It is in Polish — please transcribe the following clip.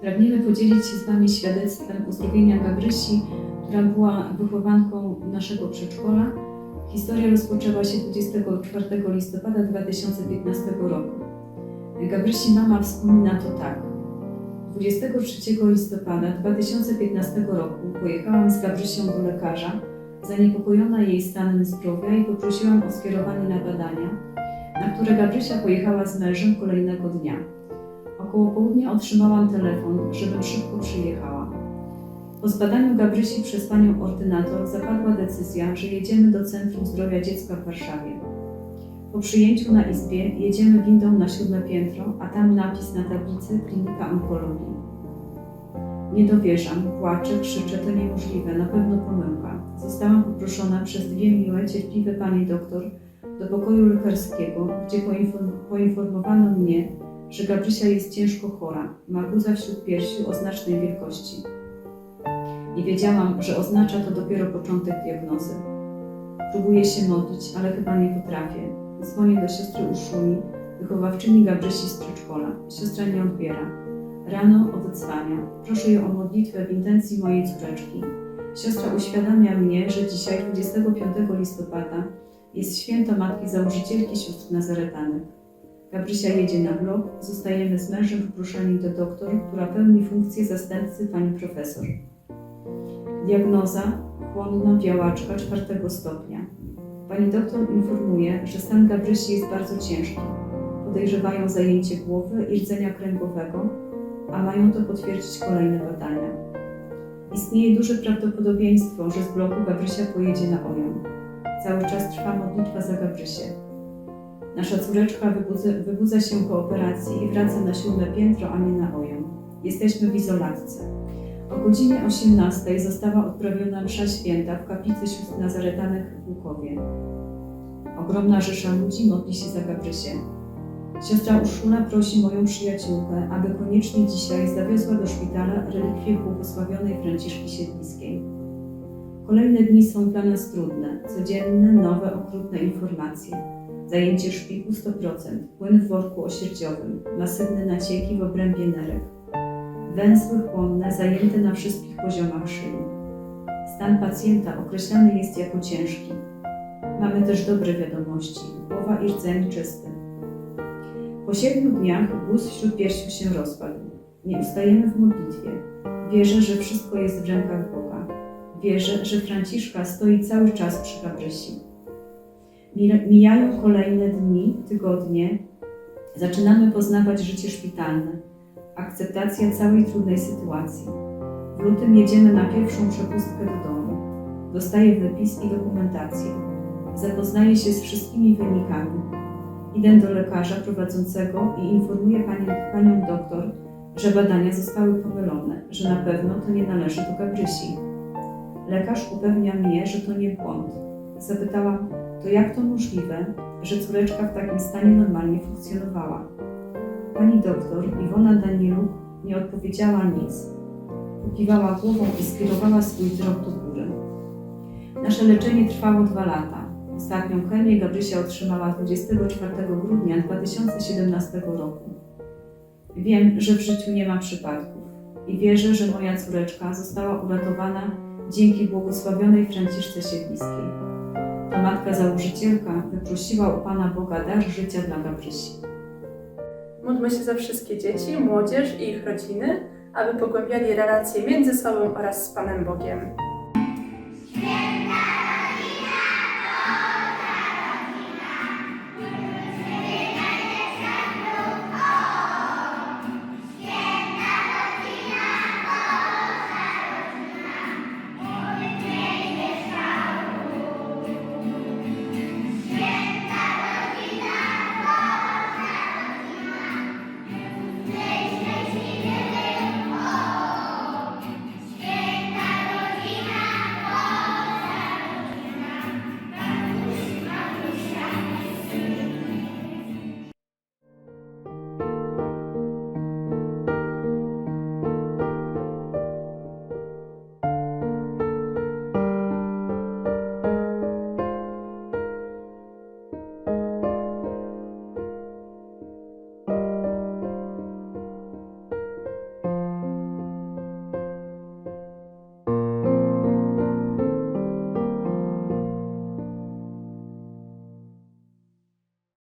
Pragniemy podzielić się z Wami świadectwem uzdrowienia Gabrysi, która była wychowanką naszego przedszkola. Historia rozpoczęła się 24 listopada 2015 roku. Gabrysi mama wspomina to tak. 23 listopada 2015 roku pojechałam z Gabrysią do lekarza, zaniepokojona jej stanem zdrowia i poprosiłam o skierowanie na badania, na które Gabrysia pojechała z mężem kolejnego dnia. Około południa otrzymałam telefon, żebym szybko przyjechała. Po zbadaniu Gabrysi przez panią ordynator zapadła decyzja, że jedziemy do Centrum Zdrowia Dziecka w Warszawie. Po przyjęciu na izbie jedziemy windą na siódme piętro, a tam napis na tablicy Klinika Onkologii. Nie dowierzam, płaczę, krzyczę, to niemożliwe, na pewno pomyłka. Zostałam poproszona przez dwie miłe, cierpliwe pani doktor do pokoju lekarskiego, gdzie poinform- poinformowano mnie, że Gabrysia jest ciężko chora, ma guza wśród piersi o znacznej wielkości. Nie wiedziałam, że oznacza to dopiero początek diagnozy. Próbuję się modlić, ale chyba nie potrafię. Dzwonię do siostry Uszuli, wychowawczyni Gabrysi z przedszkola. Siostra nie odbiera. Rano odezwania. Proszę ją o modlitwę w intencji mojej córeczki. Siostra uświadamia mnie, że dzisiaj, 25 listopada, jest święto Matki Założycielki Sióstr Nazaretanek. Gabrysia jedzie na blok, zostajemy z mężem poproszeni do doktor, która pełni funkcję zastępcy pani profesor. Diagnoza chłonna białaczka czwartego stopnia. Pani doktor informuje, że stan Gabrysi jest bardzo ciężki. Podejrzewają zajęcie głowy i rdzenia kręgowego, a mają to potwierdzić kolejne badania. Istnieje duże prawdopodobieństwo, że z bloku Gabrysia pojedzie na OJOM. Cały czas trwa modlitwa za Gabrysię. Nasza córeczka wybudza, wybudza się po operacji i wraca na siódme piętro, a nie na OJOM. Jesteśmy w izolatce. O godzinie 18 została odprawiona msza święta w kaplicy sióstr Nazaretanek w Łukowie. Ogromna rzesza ludzi modli się za Gabrysię. Siostra Urszula prosi moją przyjaciółkę, aby koniecznie dzisiaj zawiozła do szpitala relikwie błogosławionej Franciszki Siedliskiej. Kolejne dni są dla nas trudne, codzienne, nowe, okrutne informacje. Zajęcie szpiku 100%, płyn w worku osierdziowym, masywne nacieki w obrębie nerek, węzły chłonne zajęte na wszystkich poziomach szyi. Stan pacjenta określany jest jako ciężki. Mamy też dobre wiadomości, głowa i rdzeń czysty. Po siedmiu dniach guz śródpiersiu się rozpadł. Nie ustajemy w modlitwie. Wierzę, że wszystko jest w rękach Boga. Wierzę, że Franciszka stoi cały czas przy Gabrysi. Mi- Mijają kolejne dni, tygodnie. Zaczynamy poznawać życie szpitalne. Akceptacja całej trudnej sytuacji. W lutym jedziemy na pierwszą przepustkę do domu. Dostaję wypis i dokumentację. Zapoznaję się z wszystkimi wynikami. Idę do lekarza prowadzącego i informuję panią, panią doktor, że badania zostały pomylone, że na pewno to nie należy do Gabrysi. Lekarz upewnia mnie, że to nie błąd. Zapytałam, to jak to możliwe, że córeczka w takim stanie normalnie funkcjonowała? Pani doktor Iwona Danieluk nie odpowiedziała nic. Pokiwała głową i skierowała swój wzrok do góry. Nasze leczenie trwało dwa lata. Ostatnią chemię Gabrysia otrzymała 24 grudnia 2017 roku. Wiem, że w życiu nie ma przypadków i wierzę, że moja córeczka została uratowana dzięki błogosławionej Franciszce Siedliskiej. Matka założycielka wyprosiła u Pana Boga dar życia dla Gabrysi. Módlmy się za wszystkie dzieci, młodzież i ich rodziny, aby pogłębiali relacje między sobą oraz z Panem Bogiem.